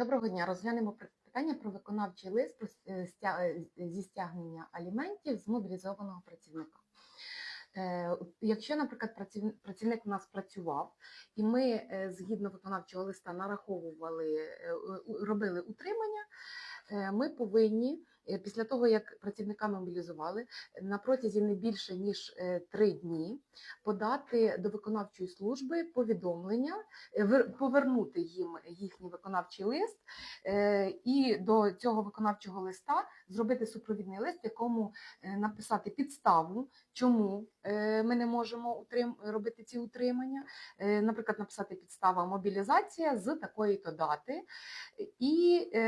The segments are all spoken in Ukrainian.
Доброго дня. Розглянемо питання про виконавчий лист е, е, зі стягнення аліментів з мобілізованого працівника. Е, Якщо, наприклад, праців- працівник у нас працював, і ми згідно виконавчого листа нараховували, робили утримання, ми повинні е, після того, як працівника мобілізували, на протязі не більше ніж е, три дні подати до виконавчої служби повідомлення, е, повернути їм їхній виконавчий лист е, і до цього виконавчого листа зробити супровідний лист, в якому е, написати підставу, чому е, ми не можемо робити ці утримання. Е, Наприклад, написати підстава мобілізація з такої-то дати, і е,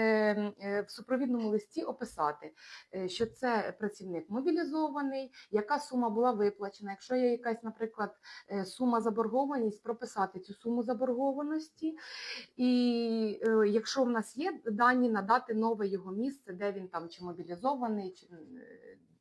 е, в супровідному листі описати, е, що це працівник мобілізований, яка сума була виплачена. Якщо є якась, наприклад, е, сума заборгованість, прописати цю суму заборгованості. І е, якщо в нас є дані, надати нове його місце, де він там чи мобілізований, чи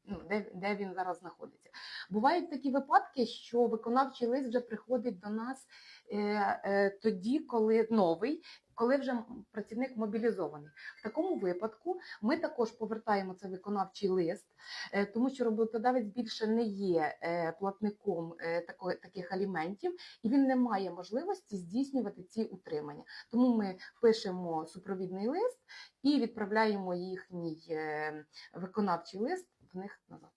ну, де, де він зараз знаходиться. Бувають такі випадки, що виконавчий лист вже приходить до нас е, е, тоді, коли новий, коли вже працівник мобілізований. В такому випадку ми також повертаємо цей виконавчий лист, е, тому що роботодавець більше не є е, платником е, таких аліментів, і він не має можливості здійснювати ці утримання. Тому ми пишемо супровідний лист і відправляємо їхній виконавчий лист них назад.